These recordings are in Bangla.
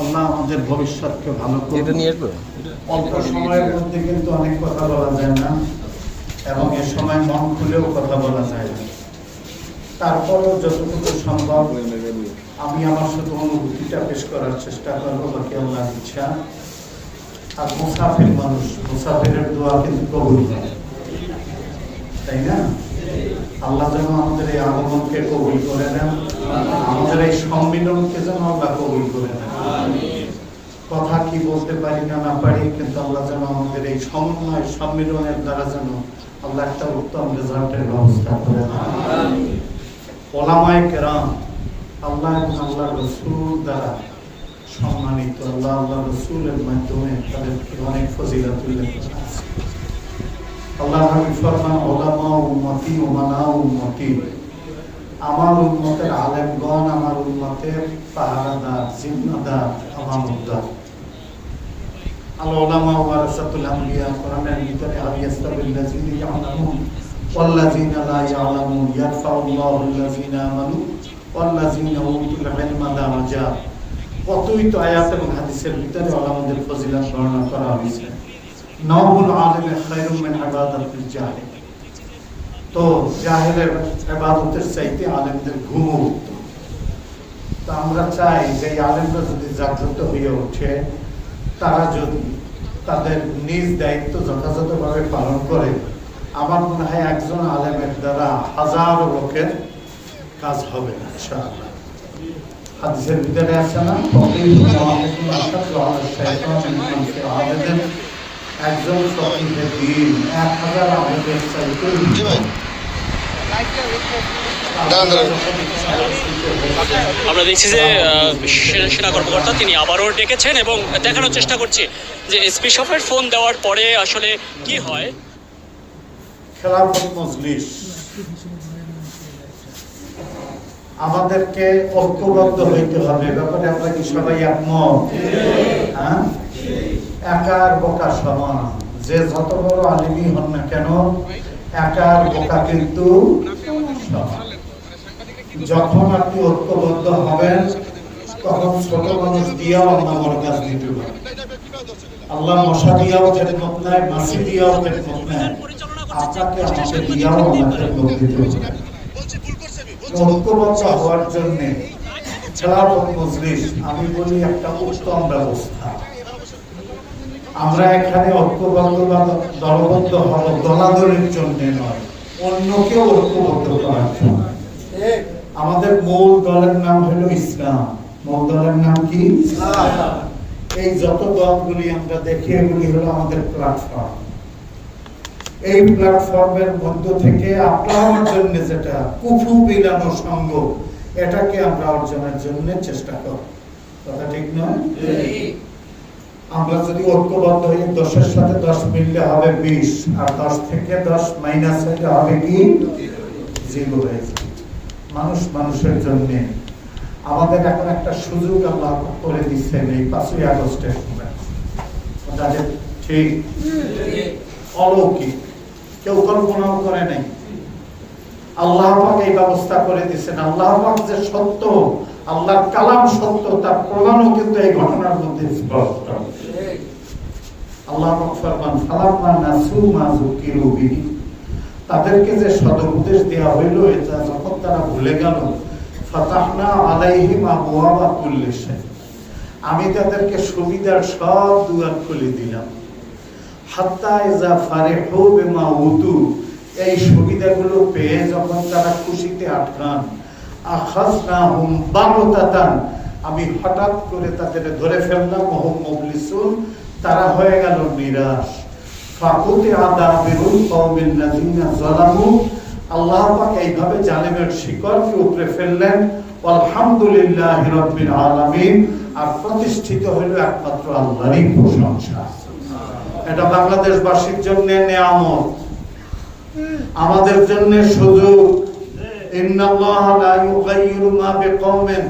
আল্লাহ আমাদের ভবিষ্যৎকে ভালো এটা নিয়ে আসব অল্প সময়ের মধ্যে কিন্তু অনেক কথা বলা যায় না এবং এ সময় মন খুলেও কথা বলা যায় না। তারপরেও যতটুকু সম্ভব আমি আমার শুধু অনুভূতিটা পেশ করার চেষ্টা করব বাকি আল্লাহর ইচ্ছা। আর মুসাফির মানুষ মুসাফিরের দোয়া কিন্তু কবুল হয়। তাই না? আল্লাহ যেন আমাদের এই আগমনকে কবুল করে নেন, আমাদের এই সম্মিলনকে যেন আল্লাহ কবুল করে নেন কথা কি বলতে পারি না না পারি, কিন্তু আল্লাহ যেন আমাদের এই সমন্বয়, সম্মিলনের দ্বারা যেন আল্লাহ একটা উত্তম রেজাল্টের ব্যবস্থা করে দেন ওলামায় কেরাম আল্লাহ এবং আল্লাহ রসুল দ্বারা সম্মানিত, আল্লাহ আল্লাহ রসুলের মাধ্যমে তাদেরকে অনেক করা আছে। আল্লাহ ফরমান, ওলামা, উম্মতি ওমানা উম্মতি। আমার উন্মতের আলেমগণ, আমার উন্মতের পাহারাদার, জিম্মাদার আমার উদ্দার আল ওলামা ওয়ারাসাতুল আম্বিয়া, কোরআনের ভিতরে আবিয়াস্তাবিল্লাযিনা ইয়ালামুন, ওয়াল্লাযিনা লা ইয়ালামুন, ইয়ারফাউল্লাহু আল্লাযিনা আমানু, ওয়াল্লাযিনা উতুল ইলমা দারাজাত কতই তো আয়াত এবং হাদিসের ভিতরে ওলামাদের ফজিলত বর্ণনা করা হয়েছে। নবুল আলিমে মিন জাহিল। তো জাহেলের ইবাদতের চাইতে আলেমদের ঘুমও উত্তম। তো আমরা চাই যে আলেমরা যদি জাগ্রত হয়ে ওঠে তারা যদি তাদের নিজ দায়িত্ব যথাযথভাবে পালন করে আমার মনে হয় একজন আলেমের দ্বারা হাজারো লোকের কাজ হবে না ইনশাআল্লাহ। হাদিসের ভিতরে আছে না? একজন ফকিহে দিন এক হাজার। আমরা দেখছি যে সেনা কর্মকর্তা তিনি আবারও ডেকেছেন এবং দেখানোর চেষ্টা করছি যে এসপি শফের ফোন দেওয়ার পরে আসলে কি হয়। খেলাফত মজলিস আমাদেরকে ঐক্যবদ্ধ হইতে হবে ব্যাপারে আমরা কি সবাই একমত? হ্যাঁ? একার বোকা সমান। যে যত বড় আলিমই হন না কেন, একার বোকা কিন্তু যখন আপনি ঐক্যবদ্ধ হবেন, তখন ছোট মানুষ দিয়াও আল্লাহ বড় কাজ দিতে পারে। আল্লাহ মশা দিয়াও খেদমত নেয়, মাসি দিয়াও খেদমত নেয়। আপনাকে আমাকে দিয়াও আল্লাহ খেদমত দিতে পারে। ঐক্যবদ্ধ হওয়ার জন্যে খেলাফত মজলিস, আমি বলি একটা উত্তম ব্যবস্থা। আমরা এখানে ঐক্যবদ্ধ বা দলবদ্ধ হব দলাদলের জন্য নয় অন্যকেও ঐক্যবদ্ধ করার জন্য। আমাদের মূল দলের নাম হলো ইসলাম। মূল দলের নাম কি? এই যত দলগুলি আমরা দেখি এগুলি হলো আমাদের প্ল্যাটফর্ম এই প্ল্যাটফর্মের মধ্য থেকে আপনার জন্য যেটা কুফু বিলানো সঙ্গ এটাকে আমরা অর্জনের জন্য চেষ্টা করব। কথা ঠিক নয়? আমরা যদি ঐক্যবদ্ধ হয়ে দশের সাথে দশ মিললে হবে বিশ, আর দশ থেকে দশ মাইনাস হইলে হবে কি? জিরো হয়ে মানুষ মানুষের জন্য। আমাদের এখন একটা সুযোগ আল্লাহ করে দিচ্ছেন এই পাঁচই আগস্টের যাদের ঠিক, অলৌকিক। কেউ কল্পনাও করে নাই। আল্লাহ এই ব্যবস্থা করে দিচ্ছেন। আল্লাহ যে সত্য, আল্লাহর কালাম সত্য, তার প্রমাণও কিন্তু এই ঘটনার মধ্যে স্পষ্ট। তাদেরকে যে সদুপদেশ দেওয়া হইল, এটা যখন তারা ভুলে গেল আমি তাদেরকে সুবিধার সব দুয়ার খুলে দিলাম। হাত্তা ইজা ফারিহু এই সুবিধাগুলো পেয়ে যখন তারা খুশিতে আটকান আমি হঠাৎ করে তাদের ধরে ফেললাম মুবলিসুন। তারা হয়ে গেল নিরাশ ফাকুতি যালামু। আল্লাহ পাক এইভাবে শিকড়কে উপরে ফেললেন। আলামিন। আর প্রতিষ্ঠিত হইল একমাত্র আল্লাহরই প্রশংসা। এটা বাংলাদেশবাসীর জন্য নিয়ামত। আমাদের জন্য সুযোগ। ইন্নাল্লাহ লা ইউগাইয়িরু মা বিকওমিন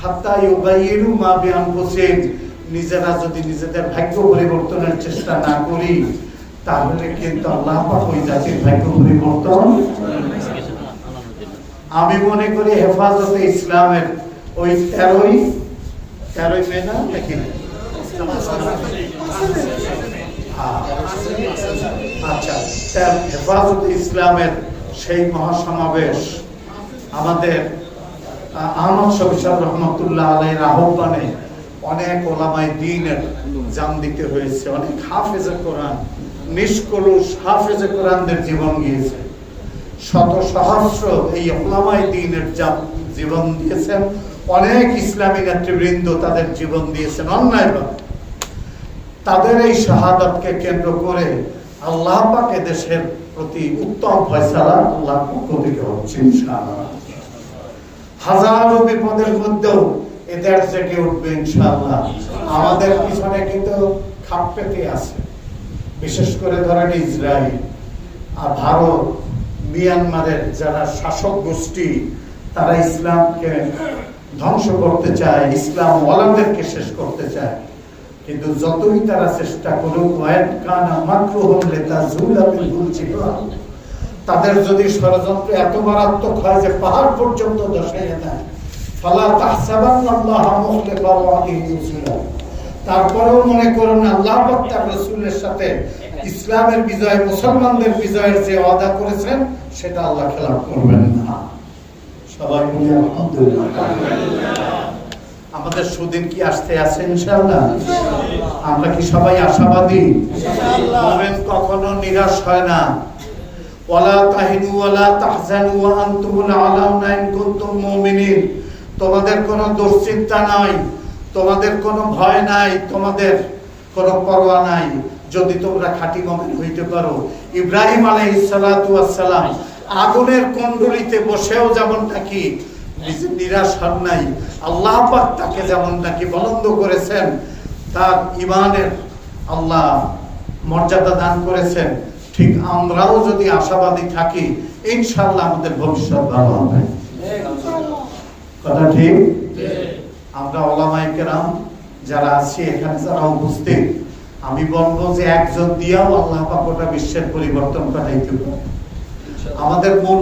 হাত্তা ইউগাইয়িরু মা বিআনফুসিহিম। নিজেরা যদি নিজেদের ভাগ্য পরিবর্তনের চেষ্টা না করি তাহলে কিন্তু আল্লাহ ওই জাতির ভাগ্য পরিবর্তন আমি মনে করি হেফাজতে ইসলামের ওই তেরোই তেরোই মে না হ্যাঁ। আচ্ছা হেফাজতে ইসলামের সেই মহাসমাবেশ আমাদের আহ, আহমদ শফিসার রহমতুল্লাহ আলাইয়ের আহ্বানে অনেক ওলামাই দিনের জান দিতে হয়েছে, অনেক হাফেজে কোরআন, নিষ্কলুষ হাফেজে কোরআনদের জীবন গিয়েছে। শত সহস্র এই ওলামাই দিনের যা- জীবন দিয়েছেন, অনেক ইসলামী নেতৃবৃন্দ তাদের জীবন দিয়েছেন অন্যায়ভাবে। তাদের এই শাহাদাতকে কেন্দ্র করে আল্লাহ পাক দেশের প্রতি উত্তম ফয়সালা আল্লাহ পক্ষ থেকে হচ্ছে হাজারো বিপদের মধ্যেও এদের উঠবে আমাদের পিছনে কিন্তু খাপ পেতে আছে। বিশেষ করে ধরেন ইসরায়েল আর ভারত, মিয়ানমারের যারা শাসক গোষ্ঠী, তারা ইসলামকে ধ্বংস করতে চায়, ইসলাম ওয়ালাদেরকে শেষ করতে চায়। কিন্তু যতই তারা চেষ্টা করুক তাদের যদি ষড়যন্ত্র এত মারাত্মক হয় যে পাহাড় পর্যন্ত দশাইয়া দেয় ফালা তাহসাবান্নাল্লাহা মুখলিফা ওয়াদিহি রসুলা তারপরেও মনে করুন আল্লাহ তার রসুলের সাথে ইসলামের বিজয় মুসলমানদের বিজয়ের যে ওয়াদা করেছেন সেটা আল্লাহ খেলাফ করবেন না। সবাই আলহামদুলিল্লাহ। আমাদের সুদিন কি আসতে আছে ইনশাআল্লাহ? আমরা কি সবাই আশাবাদী? মুমিন কখনো নিরাশ হয় না। ওয়ালা তাহিনু ওয়ালা তাহজানু ওয়া আনতুমুল আলাউনা ইন কুনতুম মুমিনিন। তোমাদের কোনো দুশ্চিন্তা নাই, তোমাদের কোনো ভয় নাই, তোমাদের কোনো পরোয়া নাই। যদি তোমরা খাঁটি মুমিন হইতে পারো, ইব্রাহিম আলাইহিস সালাতু আগুনের কুণ্ডলিতে বসেও যেমন নাকি নিরাশ হন নাই, আল্লাহ তাকে যেমন নাকি বলন্দ করেছেন, তার ইমানের আল্লাহ মর্যাদা দান করেছেন। ঠিক আমরাও যদি আশাবাদী থাকি, ইনশাআল্লাহ আমাদের ভবিষ্যৎ ভালো হবে। কথা ঠিক? আমরা ওলামাই কেরাম যারা আছি এখানে যারা উপস্থিত আমি বলব যে একজন দিয়াও আল্লাহ পাক গোটা বিশ্বের পরিবর্তন ঘটাইতে পারে। আমাদের মূল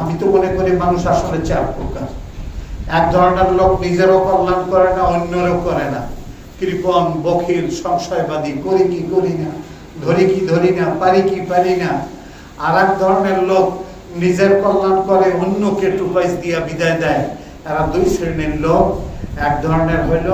আমি তো মনে করি মানুষ আসলে চার প্রকার। এক ধরনের লোক নিজেরও কল্যাণ করে না অন্যরও করে না। কৃপণ বখিল সংশয়বাদী করি কি করি না ধরি কি ধরি না পারি কি পারি না। আর এক ধরনের লোক নিজের কল্যাণ করে অন্যকে টুপাইস দিয়া বিদায় দেয়। এরা দুই শ্রেণীর লোক এক ধরনের হইল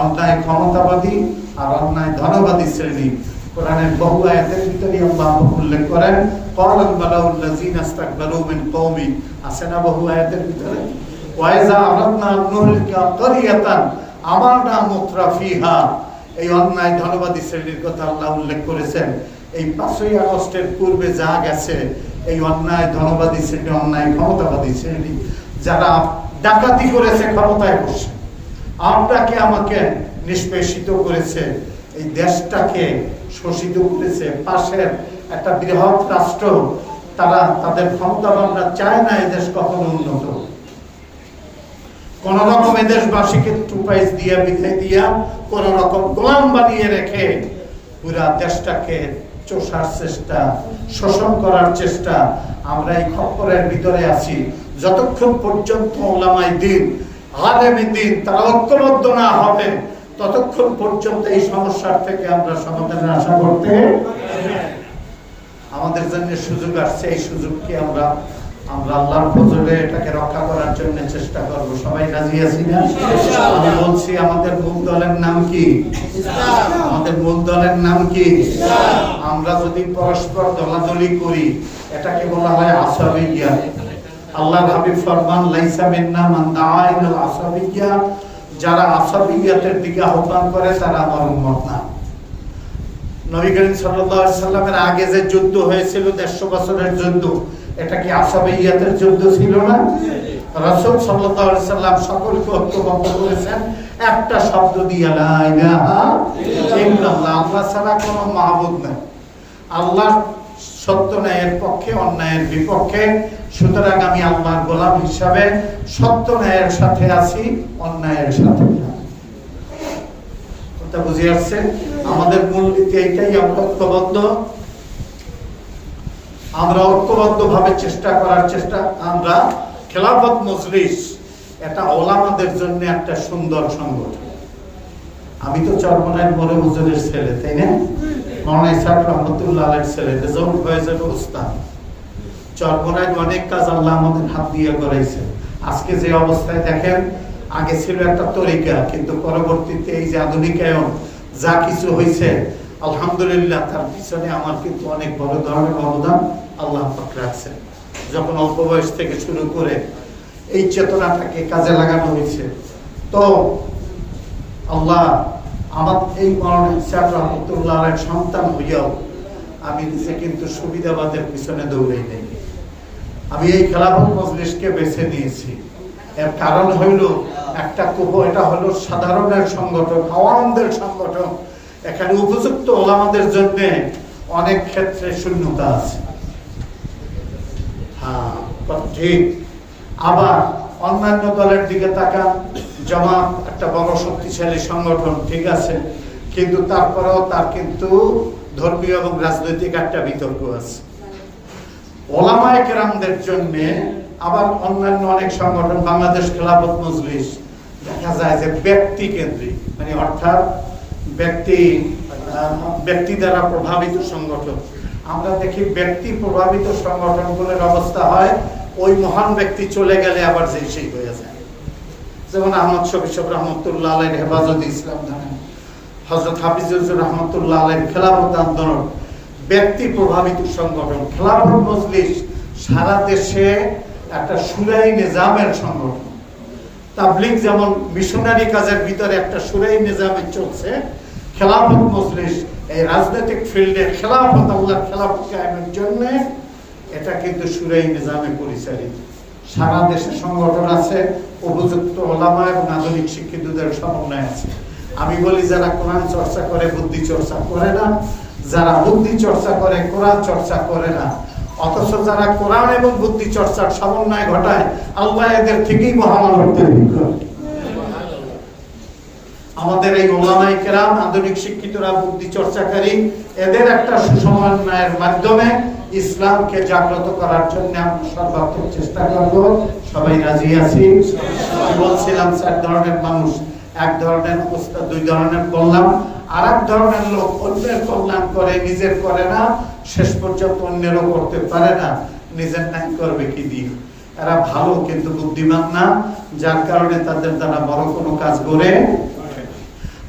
অন্যায় ক্ষমতাবাদী আর অন্যায় ধনবাদী শ্রেণী কোরআনের বহু আয়াতের ভিতরে আল্লাহ উল্লেখ করেন قال الملأ الذين استكبروا من قومي আছে না বহু আয়াতের ভিতরে ওয়াইজা আরাদনা আন নুহলিকা ক্বরিয়াতান আমারনা মুত্রাফিহা এই অন্যায় ধনবাদী শ্রেণীর কথা আল্লাহ উল্লেখ করেছেন এই পাঁচই আগস্টের পূর্বে যা গেছে এই অন্যায় ধনবাদী শ্রেণী অন্যায় ক্ষমতাবাদী শ্রেণী যারা ডাকাতি করেছে, ক্ষমতায় বসে। আপনাকে আমাকে নিষ্পেষিত করেছে? এই দেশটাকে শোষিত করেছে। পাশের একটা বৃহৎ রাষ্ট্র, তারা তাদের ক্ষমতা ভাবনা চায় না দেশ কখনো উন্নত কোন রকম এই দেশবাসীকে টুপাইস দিয়া, বিদায় দিয়া কোন রকম গোলাম বানিয়ে রেখে পুরা দেশটাকে চষার চেষ্টা, শোষণ করার চেষ্টা, আমরা এই খপ্পরের ভিতরে আছি। যতক্ষণ পর্যন্ত ওলামাই দিন, আলেমী দিন তারা ঐক্যবদ্ধ না হবে, ততক্ষণ পর্যন্ত এই সমস্যার থেকে আমরা সমাধানের আশা করতে আমাদের জন্য সুযোগ আসছে। এই সুযোগকে আমরা আমরা আল্লাহর ফজলে এটাকে রক্ষা করার জন্য চেষ্টা করব। সবাই রাজি আছি না? আমি বলছি, আমাদের মূল দলের নাম কি? আমাদের মূল দলের নাম কি? আমরা যদি পরস্পর দলাদলি করি, এটাকে বলা হয় আসাবিয়া আল্লাহ হাবিব ফরমান, লাইসা মিন্না মান দাআ ইলাল আসাবিয়া। যারা আসাবিয়াতের দিকে আহ্বান করে, তারা আমার উম্মত না। নবী করিম সাল্লামের আগে যে যুদ্ধ হয়েছিল, দেড়শো বছরের যুদ্ধ, এটা কি আসাবিয়াতের যুদ্ধ ছিল না? রাসূল সাল্লাম সকলকে ঐক্যবদ্ধ করেছেন, একটা শব্দ দিয়ে আল্লাহ ছাড়া কোনো মাহবুদ নাই। আল্লাহ সত্য ন্যায়ের পক্ষে, অন্যায়ের বিপক্ষে। সুতরাং আমি আল্লাহর গোলাম হিসাবে সত্য ন্যায়ের সাথে আছি, অন্যায়ের সাথে বুঝে আসছে? আমাদের মূল নীতি এইটাই, আমরা ঐক্যবদ্ধ। আমরা ঐক্যবদ্ধ ভাবে চেষ্টা করার চেষ্টা, আমরা খেলাফত মজলিস, এটা ওলামাদের জন্য একটা সুন্দর সংগঠন। আমি তো চরমনায় মরে হুজুরের ছেলে, তাই না? রহমতুল্লাহ উস্তাদ। অনেক কাজ আল্লাহ আমাদের হাত দিয়ে করাইছে আজকে যে অবস্থায় দেখেন, আগে ছিল একটা তরিকা, কিন্তু পরবর্তীতে এই যে আধুনিকায়ন, যা কিছু হয়েছে আলহামদুলিল্লাহ তার পিছনে আমার কিন্তু অনেক বড় ধরনের অবদান আল্লাহ পাক যখন অল্প বয়স থেকে শুরু করে এই চেতনাটাকে কাজে লাগানো হয়েছে তো আল্লাহ আমার এই মরণ ইসাক রহমতুল্লাহ সন্তান হইয়াও আমি নিজে কিন্তু সুবিধাবাদের পিছনে দৌড়াই নেই। আমি এই খেলাফত মজলিসকে বেছে নিয়েছি। এর কারণ হইল একটা কুহ, এটা হলো সাধারণের সংগঠন, আওয়ামদের সংগঠন। এখানে উপযুক্ত ওলামাদের জন্য অনেক ক্ষেত্রে শূন্যতা আছে। হ্যাঁ ঠিক। আবার অন্যান্য দলের দিকে তাকান। জামাত, একটা বড় শক্তিশালী সংগঠন, ঠিক আছে? কিন্তু তারপরেও তার কিন্তু ধর্মীয় এবং রাজনৈতিক একটা বিতর্ক আছে। ওলামায়ে কেরামদের জন্য আবার অন্যান্য অনেক সংগঠন, বাংলাদেশ খেলাফত মজলিস, দেখা যায় যে ব্যক্তি কেন্দ্রিক মানে অর্থাৎ ব্যক্তি ব্যক্তি দ্বারা প্রভাবিত সংগঠন। আমরা দেখি ব্যক্তি প্রভাবিত সংগঠনগুলোর অবস্থা হয়, ওই মহান ব্যক্তি চলে গেলে আবার যে সেই হয়ে যায়। যেমন আহমদ শফিসব রহমতুল্লাহ আলের হেফাজত ইসলাম ধরেন হজরত হাফিজুর রহমতুল্লাহ আলের খেলাফত আন্দোলন, ব্যক্তি প্রভাবিত সংগঠন, খেলাফত মজলিস, সারা দেশে একটা সুরাই নিজামের সংগঠন। তাবলিগ যেমন মিশনারি কাজের ভিতরে একটা সুরাই নিজামে চলছে, খেলাফত মজলিস এই রাজনৈতিক ফিল্ডে খেলাফত আল্লাহ খেলাফত কায়েমের জন্য এটা কিন্তু সুরাই নিজামে পরিচালিত। সারা দেশে সংগঠন আছে, উপযুক্ত ওলামা এবং আধুনিক শিক্ষিতদের সমন্বয় আছে। আমি বলি, যারা কোরআন চর্চা করে, বুদ্ধি চর্চা করে না, যারা বুদ্ধি চর্চা করে, কোরআন চর্চা করে না, অথচ যারা কোরআন এবং বুদ্ধি চর্চার সমন্বয় ঘটায়, আল্লাহ এদের থেকেই মহামানব তৈরি আমাদের এই ওলামাই কেরাম, আধুনিক শিক্ষিতরা, বুদ্ধি চর্চাকারী, এদের একটা সুসমন্বয়ের মাধ্যমে ইসলামকে জাগ্রত করার জন্য আমরা সর্বাত্মক চেষ্টা করব। সবাই রাজি আছি? বলছিলাম, চার ধরনের মানুষ, এক ধরনের অবস্থা দুই ধরনের বললাম আর এক ধরনের লোক অন্যের কল্যাণ করে, নিজের করে না, শেষ পর্যন্ত অন্যেরও করতে পারে না। নিজের নাই করবে কি দিয়ে? এরা ভালো কিন্তু বুদ্ধিমান না, যার কারণে তাদের দ্বারা বড় কোনো কাজ করে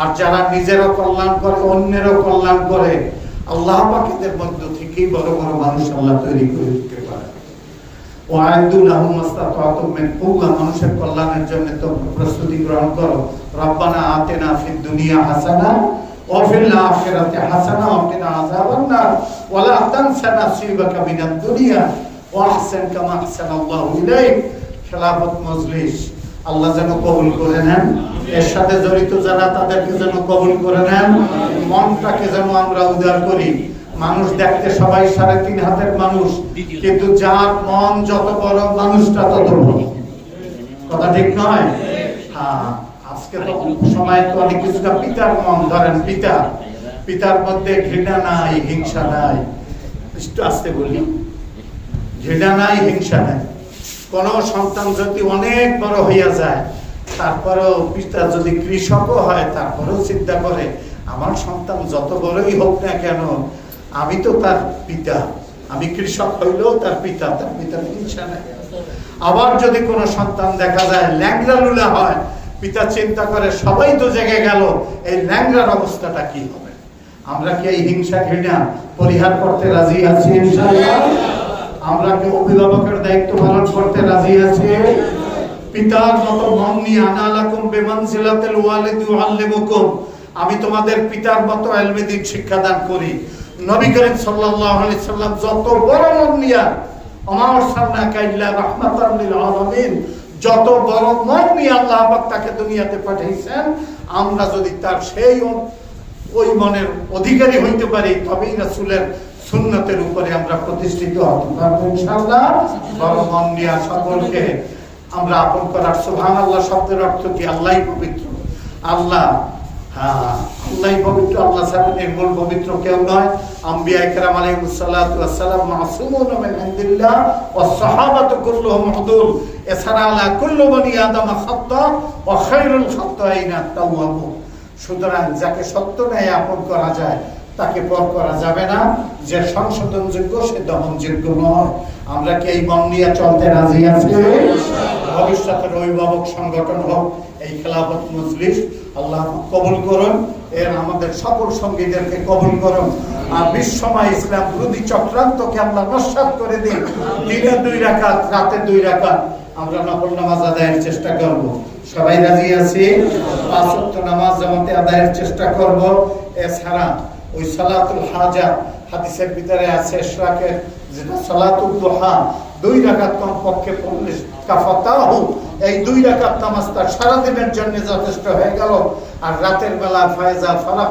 আর যারা নিজেরও কল্যাণ করে, অন্যেরও কল্যাণ করে, আল্লাহ পাকেদের মধ্য থেকেই বড় বড় মানুষ আল্লাহ তৈরি করে দিতে পারে। কুওয়া মানুষের কল্যাণের জন্য তো প্রস্তুতি গ্রহণ করো। রব্বানা ফিদ দুনিয়া হাসানা এর সাথে জড়িত যারা তাদেরকে যেন কবুল করে নেন। মনটাকে যেন আমরা উদার করি। মানুষ দেখতে সবাই সাড়ে তিন হাতের মানুষ কিন্তু যার মন যত বড় মানুষটা তত বড়। কথা ঠিক নয়? হ্যাঁ আজকে তো সময় তো অনেক কিছুটা পিতার মন ধরেন পিতা। পিতার মধ্যে ঘৃণা নাই হিংসা নাই। একটু আসতে বলি। ঘৃণা নাই হিংসা নাই। কোন সন্তান যদি অনেক বড় হইয়া যায় তারপরেও পিতা যদি কৃষকও হয় তারপরেও চিন্তা করে আমার সন্তান যত বড়ই হোক না কেন আমি তো তার পিতা। আমি কৃষক হইলেও তার পিতা, তার পিতার হিংসা নাই। আবার যদি কোনো সন্তান দেখা যায়, ল্যাংড়া লুলা হয়, পিতা চিন্তা করে, সবাই তো জেগে গেল, এই ল্যাংড়ার অবস্থাটা কি হবে? আমরা কি এই হিংসা ঘৃণা পরিহার করতে রাজি আছি? আমরা কি অভিভাবকের দায়িত্ব পালন করতে রাজি আছি? পিতার মতো মন নিয়ে আনা আনালাকুম বিমানজিলাতিল ওয়ালিদি ইউআল্লিমুকুম আমি তোমাদের পিতার মতো ইলমে দিন শিক্ষা দান করি। নবী করিম সাল্লাল্লাহু আলাইহি সাল্লাম যত বড় মন নিয়ে আমার সামনে কাইল্লা রাহমাতান লিল আলামিন। যত বড় মন নিয়ে আল্লাহ পাক তাকে দুনিয়াতে পাঠিয়েছেন, আমরা যদি তার সেই ওই মনের অধিকারী হইতে পারি, তবেই রাসূলের সুন্নতের উপরে আমরা প্রতিষ্ঠিত হতে পারব ইনশাআল্লাহ। বড় মন নিয়ে সকলকে আমরা আপন করার সুবহানাল্লাহ শব্দের অর্থ কি? আল্লাহই পবিত্র। আল্লাহ হ্যাঁ আল্লাহ পবিত্র আল্লাহ ছাড়া নির্মূল পবিত্র কেউ নয়। আম্বিয়া ইকরাম মাসুমুন মিন ইনদিল্লাহ ওয়াস সাহাবাতু কুল্লুহুম হুদুল এছাড়া আলা কুল্লু বনি আদম খাত্তা ওয়া খায়রুল খাত্তাইনা সুতরাং যাকে সত্য ন্যায় আপন করা যায় তাকে পর করা যাবে না। যে সংশোধনযোগ্য সে দমনযোগ্য নয়। আমরা কি এই মন নিয়ে চলতে রাজি আছি? ভবিষ্যতের অভিভাবক সংগঠন হোক এই খেলাফত মজলিস আল্লাহ কবুল করুন, এর আমাদের সকল সঙ্গীদেরকে কবুল করুন। আর বিশ্বময় ইসলাম বিরোধী চক্রান্তকে আমরা নস্বাত করে দিন। দিনে দুই রাকাত, রাতে দুই রাকাত। আমরা নকল নামাজ আদায়ের চেষ্টা করব। সবাই রাজি আছি? পাঁচ ওয়াক্ত নামাজ জামাতে আদায়ের চেষ্টা করব। এছাড়া ওই সালাতুল হাজা, হাদিসের ভিতরে আছে ইশরাকের যেটা সালাতুল দোহা দুই রাখাত কমপক্ষে পড়লে কাফাতাহু এই দুই রাখাত নামাজ তার সারাদিনের জন্য যথেষ্ট হয়ে গেল। আর রাতের বেলা ফায়জা ফারা